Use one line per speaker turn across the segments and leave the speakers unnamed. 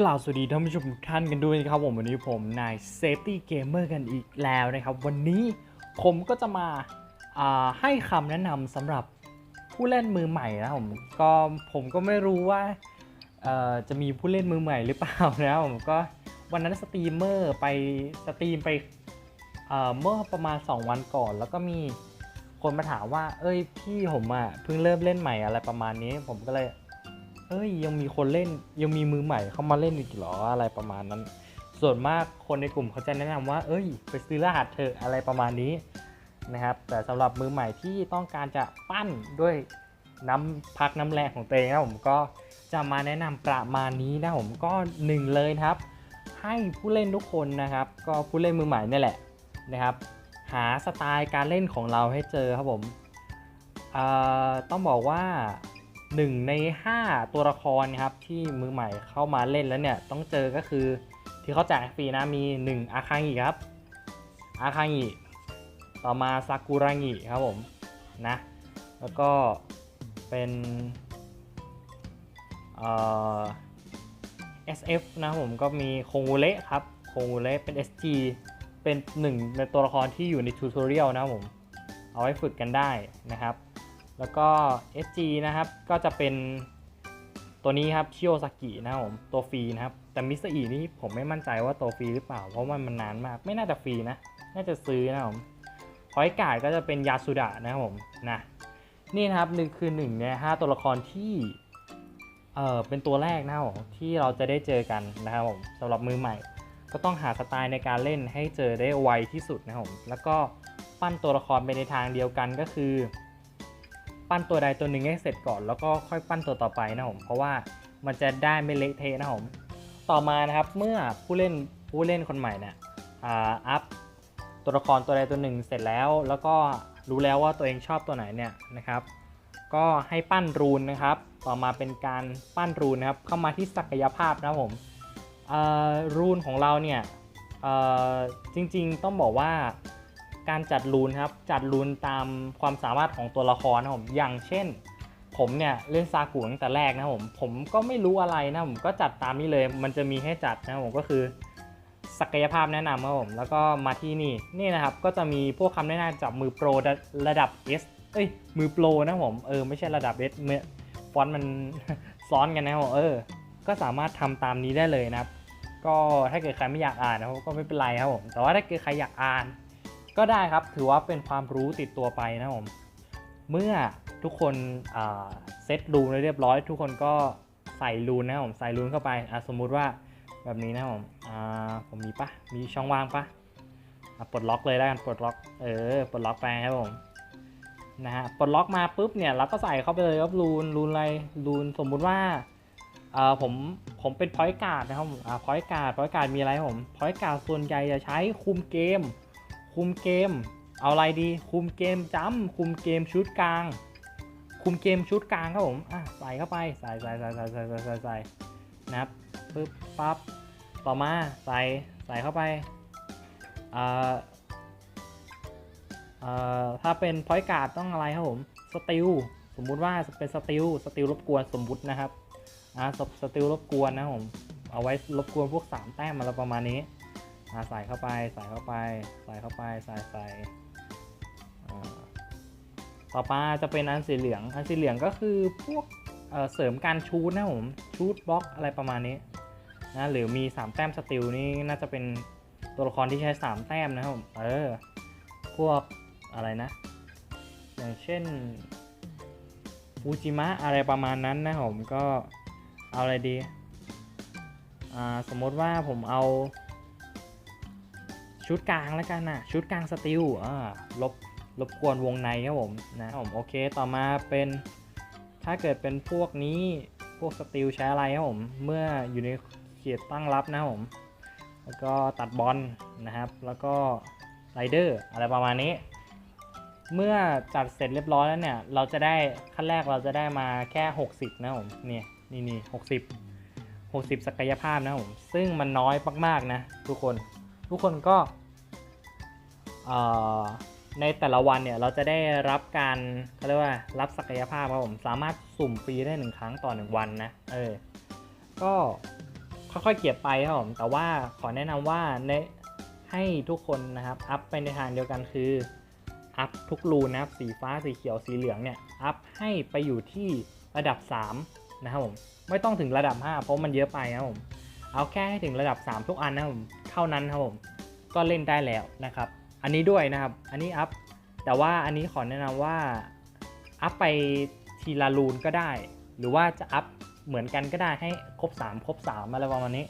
กล่าวสวัสดีท่านผู้ชมทุกท่านกันด้วยนะครับผมวันนี้ผมนาย Safety Gamer กันอีกแล้วนะครับ วันนี้ผมก็จะมาาให้คำแนะนำสำหรับผู้เล่นมือใหม่นะผมก็ผมก็ไม่รู้ว่าจะมีผู้เล่นมือใหม่หรือเปล่านะผมก็วันนั้นสตรีมเมอร์ไปสตรีมไปเอ่อเมื่อประมาณ 2 วันก่อน แล้วก็มีคนมาถามว่า เอ้ยพี่ผมอะเพิ่งเริ่มเล่นใหม่อะไรประมาณนี้ ผมก็เลย เอ้ยยังมีคนเล่นยังมีมือใหม่เข้ามาเล่นอีกเหรออะไรประมาณนั้น ส่วนมากคนในกลุ่มเขาจะแนะนำว่า เอ้ย ไปซื้อรหัสเถอะอะไรประมาณนี้นะครับ แต่สำหรับมือใหม่ที่ต้องการจะปั้นด้วยน้ำพักน้ำแรงของตัวเองนะผมก็จะมาแนะนำประมาณนี้นะผมก็หนึ่งเลยครับ ให้ผู้เล่นทุกคนนะครับ ก็ผู้เล่นมือใหม่นี่แหละนะครับ หาสไตล์การเล่นของเราให้เจอครับผมต้องบอกว่า 1 ใน 5 ตัวละครครับที่มือใหม่เข้ามาเล่นแล้วเนี่ยต้องเจอก็คือที่เขาแจกฟรีนะมี 1 อาคางิครับ อาคางิต่อมาซากุระงิครับผมนะแล้วก็เป็นเอ่อ SF นะผมก็มีโคงูเละครับโคงูเละเป็น SG เป็นหนึ่งในตัวละครที่อยู่ในทูทอเรียลนะผมเอาไว้ฝึกกันได้นะครับ แล้วก็ SG นะครับ ก็จะเป็นตัวนี้ครับชิโอซากินะครับผมตัวฟรีนะครับ แต่มิสอีนี่ผมไม่มั่นใจว่าตัวฟรีหรือเปล่า เพราะว่ามันนานมาก ไม่น่าจะฟรีนะ น่าจะซื้อนะครับผมพอยกาดก็จะเป็นยาสุดะนะครับผมนะนี่นะครับหนึ่งคือหนึ่งในห้าตัวละครที่เออเป็นตัวแรกนะครับผมที่เราจะได้เจอกันนะครับผมสำหรับมือใหม่ ก็ต้องหาสไตล์ในการเล่นให้เจอได้ไวที่สุดนะครับผมแล้วก็ปั้นตัวละครไปในทางเดียวกันก็คือ ปั้นตัวใดตัวหนึ่งให้เสร็จก่อน แล้วก็ค่อยปั้นตัวต่อไปนะผมเพราะว่ามันจะได้ไม่เละเทะนะผมต่อมานะครับเมื่อผู้เล่นผู้เล่นคนใหม่เนี่ยอ่าอัพตัวละครตัวใดตัวหนึ่งเสร็จแล้ว แล้วก็รู้แล้วว่าตัวเองชอบตัวไหนเนี่ยนะครับ ก็ให้ปั้นรูนนะครับ ต่อมาเป็นการปั้นรูนนะครับ เข้ามาที่ศักยภาพนะครับผมรูนของเราเนี่ยจริงๆต้องบอกว่า การจัดรูนครับจัดรูนตามความสามารถของตัวละครนะครับผมอย่างเช่น ผมเนี่ยเล่นซากุตั้งแต่แรกนะครับผมผมก็ไม่รู้อะไรนะผมก็จัดตามนี้เลย มันจะมีให้จัดนะครับผมก็คือศักยภาพแนะนำครับผมแล้วก็มาที่นี่นี่นะครับก็จะมีพวกคำแนะนำจากมือโปรระดับ S เอ้ยมือโปรนะครับผมเออไม่ใช่ระดับ S เมื่อฟอนต์มันซ้อนกันนะครับผมเออ ก็สามารถทำตามนี้ได้เลยนะครับ ก็ถ้าเกิดใครไม่อยากอ่านนะก็ไม่เป็นไรครับผมแต่ว่าถ้าเกิดใครอยากอ่าน ก็ได้ครับถือว่าเป็นความรู้ติดตัวไปนะครับผมเมื่อทุกคนเซตรูนไว้เรียบร้อย ทุกคนก็ใส่รูนนะครับผมใส่รูนเข้าไปสมมุติว่าแบบนี้นะครับผมผมมีปะมีช่องว่างปะปลดล็อกเลยแล้วกันปลดล็อกเออปลดล็อกไปครับผมนะฮะปลดล็อกมาปุ๊บเนี่ยเราก็ใส่เข้าไปเลยครับรูนรูนอะไรรูนสมมุติว่าเออผมผมเป็นพอยต์การ์ดนะครับผมอ่าพอยต์การ์ดพอยต์การ์ดมีอะไรครับผมพอยต์การ์ดส่วนใหญ่จะใช้คุมเกม คุมเกม เอาอะไรดี คุมเกมจัมคุมเกมชุดกลาง คุมเกมชุดกลางครับผมอะใส่เข้าไปใส่ใส่ใส่ใส่ใส่ใส่ใส่ใส่นะครับปึ๊บปั๊บต่อมาใส่ใส่เข้าไปเอ่อเอ่อถ้าเป็นพอยต์การ์ดต้องอะไรครับผมสติลสมมุติว่าเป็นสติลสติลรบกวนสมมุตินะครับอ่าสติลรบกวนนะผมเอาไว้รบกวนพวก 3 แต้มอะไรประมาณนี้ อ่าใส่เข้าไปใส่เข้าไปใส่เข้าไปใส่ใส่ต่อมาจะเป็นอันสีเหลือง อันสีเหลืองก็คือพวกเเสริมการชูดนะผมชูดบล็อกอะไรประมาณนี้นะหรือมี 3 แต้มสติลนี่น่าจะเป็นตัวละครที่ใช้ 3 แต้มนะครับผมเออพวกอะไรนะ อย่างเช่นฟูจิมะอะไรประมาณนั้นนะผมก็เอาอะไรดี อ่าสมมติว่าผมเอา ชุดกลางแล้วกันนะชุดกลางสติลอ่าลบลบกวนวงในครับผมนะผมโอเคต่อมาเป็นถ้าเกิดเป็นพวกนี้พวกสติลใช้อะไรครับผมเมื่ออยู่ในเขตตั้งรับนะครับผม แล้วก็ตัดบอลนะครับ แล้วก็ไรเดอร์อะไรประมาณนี้ เมื่อจัดเสร็จเรียบร้อยแล้วเนี่ย เราจะได้ขั้นแรกเราจะได้มาแค่ 60 นะผมเนี่ยนี่นี่60 60ศักยภาพนะผมซึ่งมันน้อยมากๆนะทุกคนทุกคนก็ ในแต่ละวันเนี่ยเราจะได้รับการเขาเรียกว่ารับศักยภาพครับผมสามารถสุ่มฟรีได้หนึ่งครั้งต่อหนึ่งวันนะเออก็ค่อยๆเก็บไปครับผมแต่ว่าขอแนะนำว่าในให้ทุกคนนะครับอัพไปในทางเดียวกันคืออัพทุกรูนะครับสีฟ้าสีเขียวสีเหลืองเนี่ยอัพให้ไปอยู่ที่ระดับ 3 นะครับผมไม่ต้องถึงระดับ 5 เพราะมันเยอะไปนะครับผมเอาแค่ให้ถึงระดับ 3 ทุกอันนะครับผมเท่านั้นครับผมก็เล่นได้แล้วนะครับ อันนี้ด้วยนะครับ อันนี้อัพ แต่ว่าอันนี้ขอแนะนำว่าอัพไปทีละรูนก็ได้ หรือว่าจะอัพเหมือนกันก็ได้ให้ครบ 3 ครบ3อะไรประมาณนี้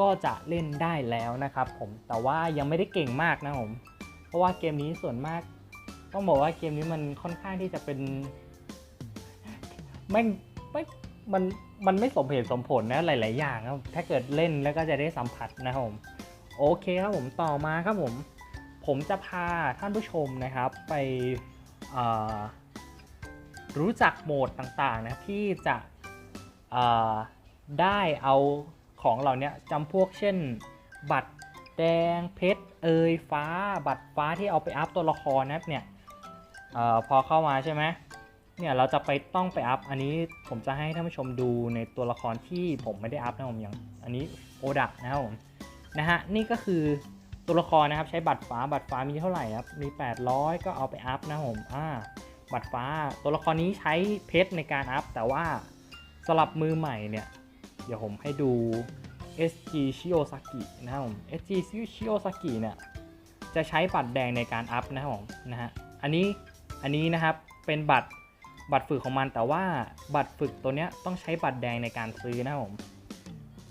ก็จะเล่นได้แล้วนะครับผม แต่ว่ายังไม่ได้เก่งมากนะผม เพราะว่าเกมนี้ส่วนมาก ต้องบอกว่าเกมนี้มันค่อนข้างที่จะเป็นไม่ไม่มันมันไม่สมเหตุสมผลนะหลาย ๆ อย่างครับ ถ้าเกิดเล่นแล้วก็จะได้สัมผัสนะครับผม โอเคครับผมต่อมาครับผม ผมจะพาท่านผู้ชมนะครับไปรู้จักโหมดต่างๆนะที่จะได้เอาของเหล่านี้จำพวกเช่น บัตรแดงเพชรเอยฟ้าบัตรฟ้าที่เอาไปอัพตัวละครนะครับเนี่ยออพอเข้ามาใช่ไหมเนี่ยเราจะไปต้องไปอัพอันนี้ผมจะให้ท่านผู้ชมดูในตัวละครที่ผมไม่ได้อัพนะผมอย่างอันนี้โอดะนะครับผมนะฮะนี่ก็คือ ตัวละครนะครับใช้บัตรฟ้าบัตรฟ้ามีเท่าไหร่ครับมี 800 ก็เอาไปอัพนะผมอ่าบัตรฟ้าตัวละครนี้ใช้เพชรในการอัพ แต่ว่าสลับมือใหม่เนี่ย เดี๋ยวผมให้ดู SG Shiosaki นะครับผม SG Shiosaki เนี่ยจะใช้บัตรแดงในการอัพนะครับผมนะฮะอันนี้อันนี้นะครับเป็นบัตรบัตรฝึกของมันแต่ว่าบัตรฝึกตัวเนี้ยต้องใช้บัตรแดงในการซื้อนะครับผม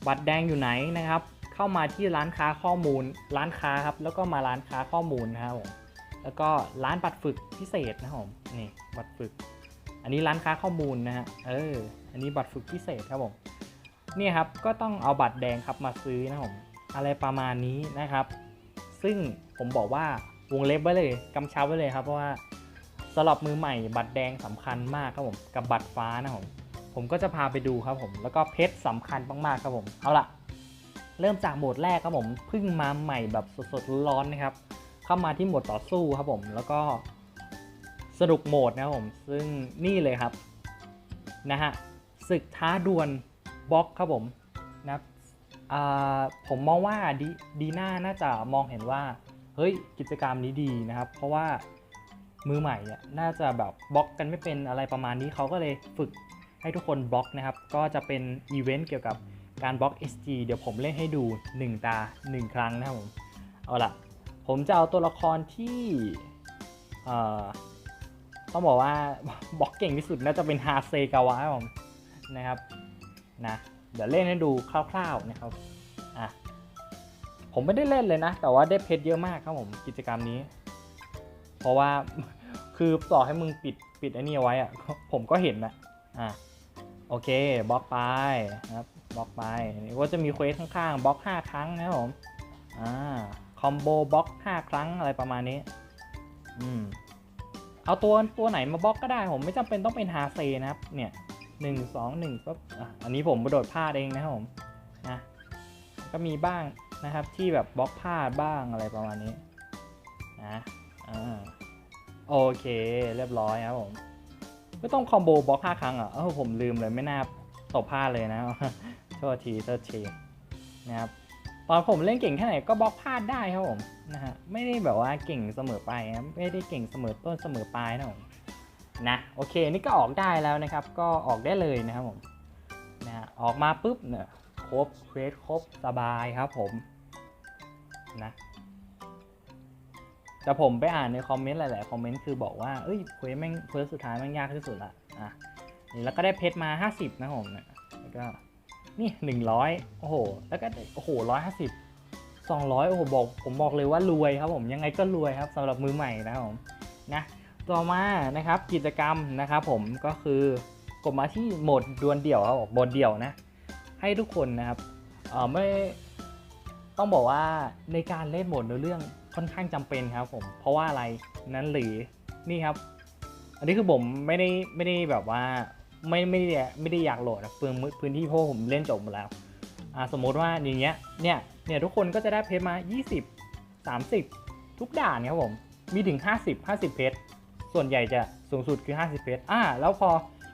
บัตรแดงอยู่ไหนนะครับ เข้ามาที่ร้านค้าข้อมูล ร้านค้าครับ แล้วก็มาร้านค้าข้อมูลนะครับผมแล้วก็ร้านบัตรฝึกพิเศษนะครับผมนี่บัตรฝึก อันนี้ร้านค้าข้อมูลนะฮะเอออันนี้บัตรฝึกพิเศษครับผมนี่ครับก็ต้องเอาบัตรแดงครับมาซื้อนะผมอะไรประมาณนี้นะครับ ซึ่งผมบอกว่าวงเล็บไว้เลยกำชับไว้เลยครับเพราะว่าสำหรับมือใหม่บัตรแดงสำคัญมากครับผมกับบัตรฟ้านะผมผมก็จะพาไปดูครับผมแล้วก็เพชรสำคัญมากๆครับผมเอาล่ะ เริ่มจากโหมดแรกครับผมเพิ่งมาใหม่แบบสดๆร้อนนะครับ เข้ามาที่โหมดต่อสู้ครับผมแล้วก็สนุกโหมดนะครับผมซึ่งนี่เลยครับนะฮะศึกท้าดวลบล็อกครับผมนะผมมองว่าดีดีน่าน่าจะมองเห็นว่าเฮ้ยกิจกรรมนี้ดีนะครับ เพราะว่ามือใหม่เนี่ยน่าจะแบบบล็อกกันไม่เป็นอะไรประมาณนี้เขาก็เลยฝึกให้ทุกคนบล็อกนะครับ ก็จะเป็นอีเวนต์เกี่ยวกับ การบล็อก SG เดี๋ยวผมเล่นให้ดู 1 ตา 1 ครั้งนะครับผม เอาล่ะผมจะเอาตัวละครที่เอ่อต้องบอกว่าบล็อกเก่งที่สุดน่าจะเป็นฮาเซกาวะผมนะครับนะเดี๋ยวเล่นให้ดูคร่าวๆนะครับอะผมไม่ได้เล่นเลยนะ แต่ว่าได้เพชรเยอะมากครับผมกิจกรรมนี้ เพราะว่าคือต่อให้มึงปิดปิดไอ้นี่เอาไว้อะผมก็เห็นนะอะโอเคบล็อกไปนะครับ บล็อกไปนี่ก็จะมีเควสข้างๆบล็อก 5 ครั้งนะครับผมอ่าคอมโบบล็อก5 ครั้งอะไรประมาณนี้อืมเอาตัวตัวไหนมาบล็อกก็ได้ผมไม่จำเป็นต้องเป็นฮาเซนะครับ เนี่ยหนึ่งสองหนึ่งปุ๊บอะอันนี้ผมกระโดดพลาดเองนะครับผมนะก็มีบ้างนะครับที่แบบบล็อกพลาดบ้างอะไรประมาณนี้นะอ่าโอเคเรียบร้อยครับผมก็ต้องคอมโบบล็อกห้าครั้งอะเออผมลืมเลยไม่น่าตบพลาดเลยนะ โทษทีโทษทีนะครับตอนผมเล่นเก่งแค่ไหนก็บล็อกพลาดได้ครับผมนะฮะไม่ได้แบบว่าเก่งเสมอไปนะไม่ได้เก่งเสมอต้นเสมอปลายนะผมนะโอเคนี่ก็ออกได้แล้วนะครับ ก็ออกได้เลยนะครับผมนะฮะออกมาปุ๊บเนี่ยครบเควสครบสบายครับผมนะแต่ผมไปอ่านในคอมเมนต์หลาย ๆ คอมเมนต์คือบอกว่าเอ้ยเควสแม่งเควสสุดท้ายแม่งยากที่สุดละอะแล้วก็ได้เพชรมา 50 นะผมเนี่ยแล้วก็ นี่100โอ้โห แล้วก็ได้โอ้โห150 200โอ้โหบอกผมบอกเลยว่ารวยครับผมยังไงก็รวยครับสำหรับมือใหม่นะครับผมนะต่อมานะครับกิจกรรมนะครับผมก็คือกดมาที่โหมดดวลเดี่ยวครับผมโหมดเดี่ยวนะ ให้ทุกคนนะครับเออไม่ต้องบอกว่าในการเล่นโหมดเนื้อเรื่องค่อนข้างจำเป็นครับผมเพราะว่าอะไรนั้นหรือนี่ครับ อันนี้คือผมไม่ได้ไม่ได้แบบว่า ไม่ไม่ได้ไม่ได้อยากโหลดนะเปลืองพื้นที่เพราะผมเล่นจบหมดแล้วอ่าสมมติว่าอย่างเงี้ยเนี่ยเนี่ยทุกคนก็จะได้เพชรมา 20 30 ทุกด่านครับผมมีถึง 50 50 เพชรส่วนใหญ่จะสูงสุดคือ 50 เพชรอ่าแล้วพอ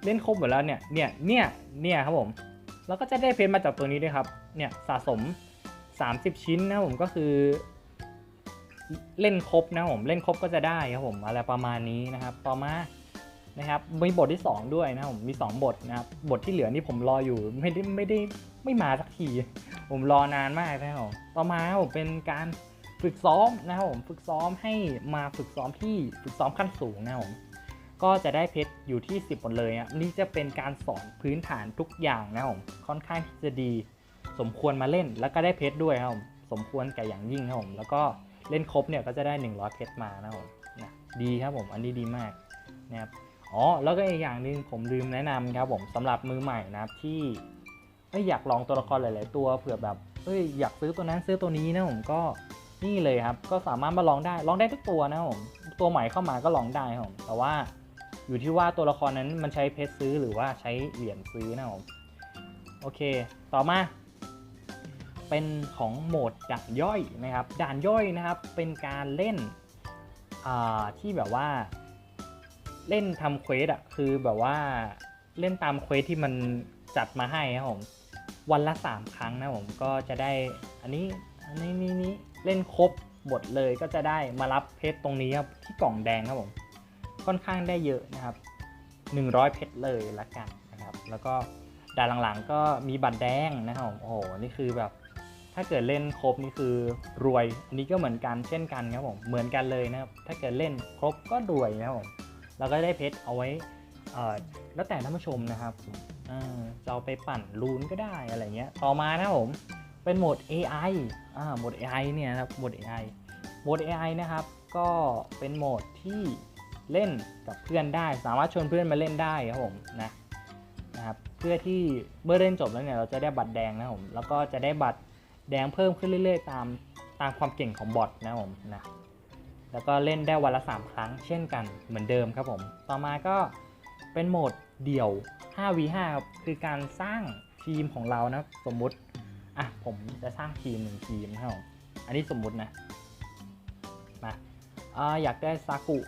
เล่นครบหมดแล้วเนี่ยเนี่ยเนี่ยเนี่ยครับผมแล้วก็จะได้เพชรมาจากตัวนี้ด้วยครับเนี่ยสะสม 30 ชิ้นนะผมก็คือเล่นครบนะผมเล่นครบก็จะได้ครับผมอะไรประมาณนี้นะครับ ต่อมา นะครับมีบทที่ 2 ด้วยนะผมมี 2 บทนะครับบทที่เหลือนี่ผมรออยู่ไม่ได้ไม่ได้ไม่มาสักที ผมรอนานมากนะครับผมต่อมาผมเป็นการฝึกซ้อมนะครับผมฝึกซ้อมให้มาฝึกซ้อมที่ฝึกซ้อมขั้นสูงนะครับผมก็จะได้เพชรอยู่ที่ 10 หมดเลยอะนี่จะเป็นการสอนพื้นฐานทุกอย่างนะครับผมค่อนข้างที่จะดี สมควรมาเล่นแล้วก็ได้เพชรด้วยครับผมสมควรแก่อย่างยิ่งครับผมแล้วก็เล่นครบเนี่ยก็จะได้ 100 เพชรมานะครับผมนะดีครับผมอันนี้ดีมากนะครับ อ๋อแล้วก็อีกอย่างหนึ่งผมลืมแนะนำครับผมสำหรับมือใหม่นะที่เอ้ยอยากลองตัวละครหลาย ๆ ตัวเผื่อแบบเอ้ยอยากซื้อตัวนั้นซื้อตัวนี้นะผมก็นี่เลยครับ ก็สามารถมาลองได้ลองได้ทุกตัวนะผมตัวใหม่เข้ามาก็ลองได้ครับผมแต่ว่าอยู่ที่ว่าตัวละครนั้นมันใช้เพชรซื้อหรือว่าใช้เหรียญซื้อนะผมโอเค ต่อมา เป็นของโหมดด่านย่อยนะครับ ด่านย่อยนะครับเป็นการเล่นที่แบบว่า เล่นทำเควสอะคือแบบว่าเล่นตามเควสที่มันจัดมาให้ครับผมวันละ 3 ครั้งนะผมก็จะได้อันนี้อันนี้นี่นี่เล่นครบหมดเลยก็จะได้มารับเพชรตรงนี้ครับที่กล่องแดงครับผมค่อนข้างได้เยอะนะครับ 100 เพชรเลยละกันนะครับ แล้วก็ด่านหลังๆ ก็มีบัตรแดงนะครับผมโอ้โหนี่คือแบบถ้าเกิดเล่นครบนี่คือรวยอันนี้ก็เหมือนกันเช่นกันครับผมเหมือนกันเลยนะครับถ้าเกิดเล่นครบก็รวยนะครับผม แล้วก็ได้เพชรเอาไว้แล้วแต่ท่านผู้ชมนะครับจะเอาไปปั่นรูนก็ได้อะไรเงี้ย ต่อมานะผมเป็นโหมด AI อ่าโหมด AI เนี่ยนะครับโหมด AI โหมด AI นะครับ ก็เป็นโหมดที่เล่นกับเพื่อนได้ สามารถชวนเพื่อนมาเล่นได้ครับผมนะนะครับ เพื่อที่เมื่อเล่นจบแล้วเนี่ยเราจะได้บัตรแดงนะครับผม แล้วก็จะได้บัตรแดงเพิ่มขึ้นเรื่อย ๆ ตามตามความเก่งของบอทนะครับผมนะ แล้วก็เล่นได้วันละ 3 ครั้งเช่นกันเหมือนเดิมครับผม ต่อมาก็เป็นโหมดเดี่ยว 5v5 ครับคือการสร้างทีมของเรานะสมมุติ อะผมจะสร้างทีมหนึ่งทีมนะครับผมอันนี้สมมุตินะมาอ่าอยากได้ซากุ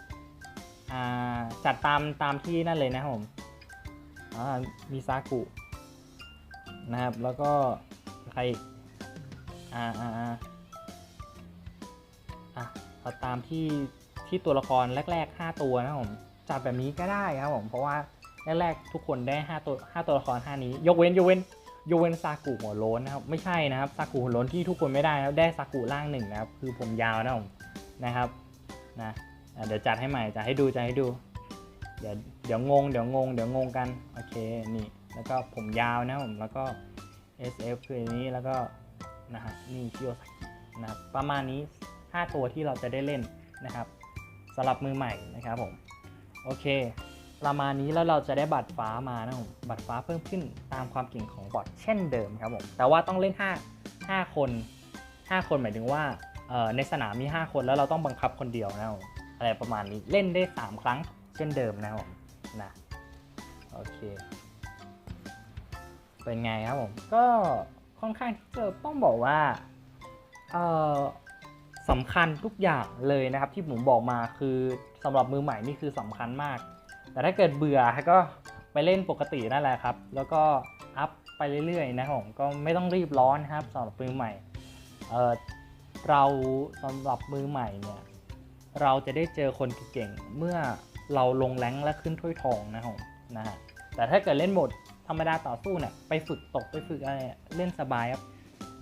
อ่าจัดตามตามที่นั่นเลยนะครับผมอ่ามีซากุนะครับแล้วก็ใครอ่าอ่า ตามที่ที่ตัวละครแรก ๆ 5 ตัวนะผมจัดแบบนี้ก็ได้ครับผมเพราะว่าแรกๆทุกคนได้5ตัว5ตัวละคร5นี้ ยกเว้นยกเว้นยกเว้นซากุหัวโล้นนะครับไม่ใช่นะครับซากุหัวโล้นที่ทุกคนไม่ได้นะครับได้ซากุล่างหนึ่งนะครับคือผมยาวนะผมนะครับนะเดี๋ยวจัดให้ใหม่จัดให้ดูจัดให้ดู เดี๋ยวเดี๋ยวงงเดี๋ยวงงเดี๋ยวงงกันโอเคนี่แล้วก็ผมยาวนะผมแล้วก็ SF คืออันนี้แล้วก็นะฮะนี่ชิโอซากินะประมาณนี้ 5 ตัวที่เราจะได้เล่นนะครับสำหรับมือใหม่นะครับผมโอเคประมาณนี้แล้วเราจะได้บัตรฟ้ามานะผมบัตรฟ้าเพิ่มขึ้นตามความเก่งของบอทเช่นเดิมครับผมแต่ว่าต้องเล่น 5 5 คน 5 คนหมายถึงว่าในสนามมี 5 คนแล้วเราต้องบังคับคนเดียวนะครับผมอะไรประมาณนี้เล่นได้ 3 ครั้งเช่นเดิมนะครับผมนะโอเคเป็นไงครับผมก็ค่อนข้างที่จะต้องบอกว่าเออ สำคัญทุกอย่างเลยนะครับ ที่ผมบอกมาคือสำหรับมือใหม่นี่คือสำคัญมาก แต่ถ้าเกิดเบื่อก็ไปเล่นปกตินั่นแหละครับ แล้วก็อัพไปเรื่อยๆนะครับผมก็ไม่ต้องรีบร้อนนะครับสำหรับมือใหม่เออเราสำหรับมือใหม่เนี่ยเราจะได้เจอคนเก่งเมื่อเราลงแรงและขึ้นถ้วยทองนะครับผมนะฮะแต่ถ้าเกิดเล่นหมดธรรมดาต่อสู้เนี่ยไปฝึกตกไปฝึกอะไรเล่นสบายครับ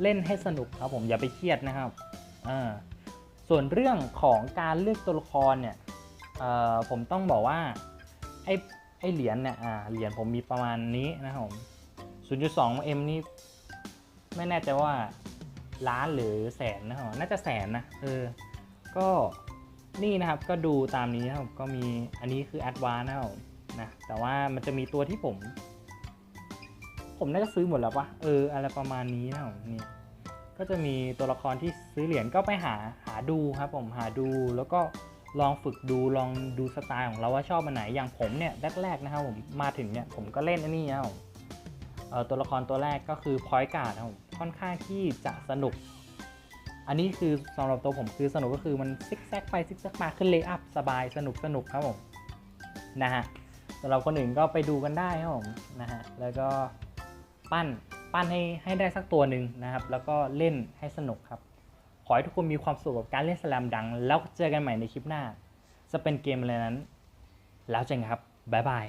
เล่นให้สนุกครับผมอย่าไปเครียดนะครับอ่า ส่วนเรื่องของการเลือกตัวละครเนี่ยผมต้องบอกว่าไอ้ไอ้เหรียญเนี่ยเหรียญผมมีประมาณนี้นะครับผม 0.2 m นี่ไม่แน่ใจว่าล้านหรือแสนนะครับน่าจะแสนนะเออก็นี่นะครับก็ดูตามนี้นะครับก็มีอันนี้คือ Advanced นะครับนะแต่ว่ามันจะมีตัวที่ผม ผมน่าจะซื้อหมดแล้วปะเอออะไรประมาณนี้นะผมนี่ก็จะมีตัวละครที่ซื้อเหรียญก็ไปหา ดูครับผมหาดูแล้วก็ลองฝึกดูลองดูสไตล์ของเราว่าชอบอันไหนอย่างผมเนี่ยแรกๆนะครับผมมาถึงเนี่ยผมก็เล่นอันนี้นะครับผมตัวละครตัวแรกก็คือพอยการ์ดนะครับผมค่อนข้างที่จะสนุก อันนี้คือสำหรับตัวผมคือสนุกก็คือมันซิกแซกไปซิกแซกมาขึ้นเลย์อัพสบายสนุกสนุกครับผมนะฮะสำหรับคนอื่นก็ไปดูกันได้ครับผมนะฮะแล้วก็ปั้นปั้นให้ให้ได้สักตัวหนึ่งนะครับ แล้วก็เล่นให้สนุกครับ ขอให้ทุกคนมีความสุขกับการเล่นสแลมดัง แล้วเจอกันใหม่ในคลิปหน้า จะเป็นเกมอะไรนั้น แล้วเจอกันครับบ๊ายบาย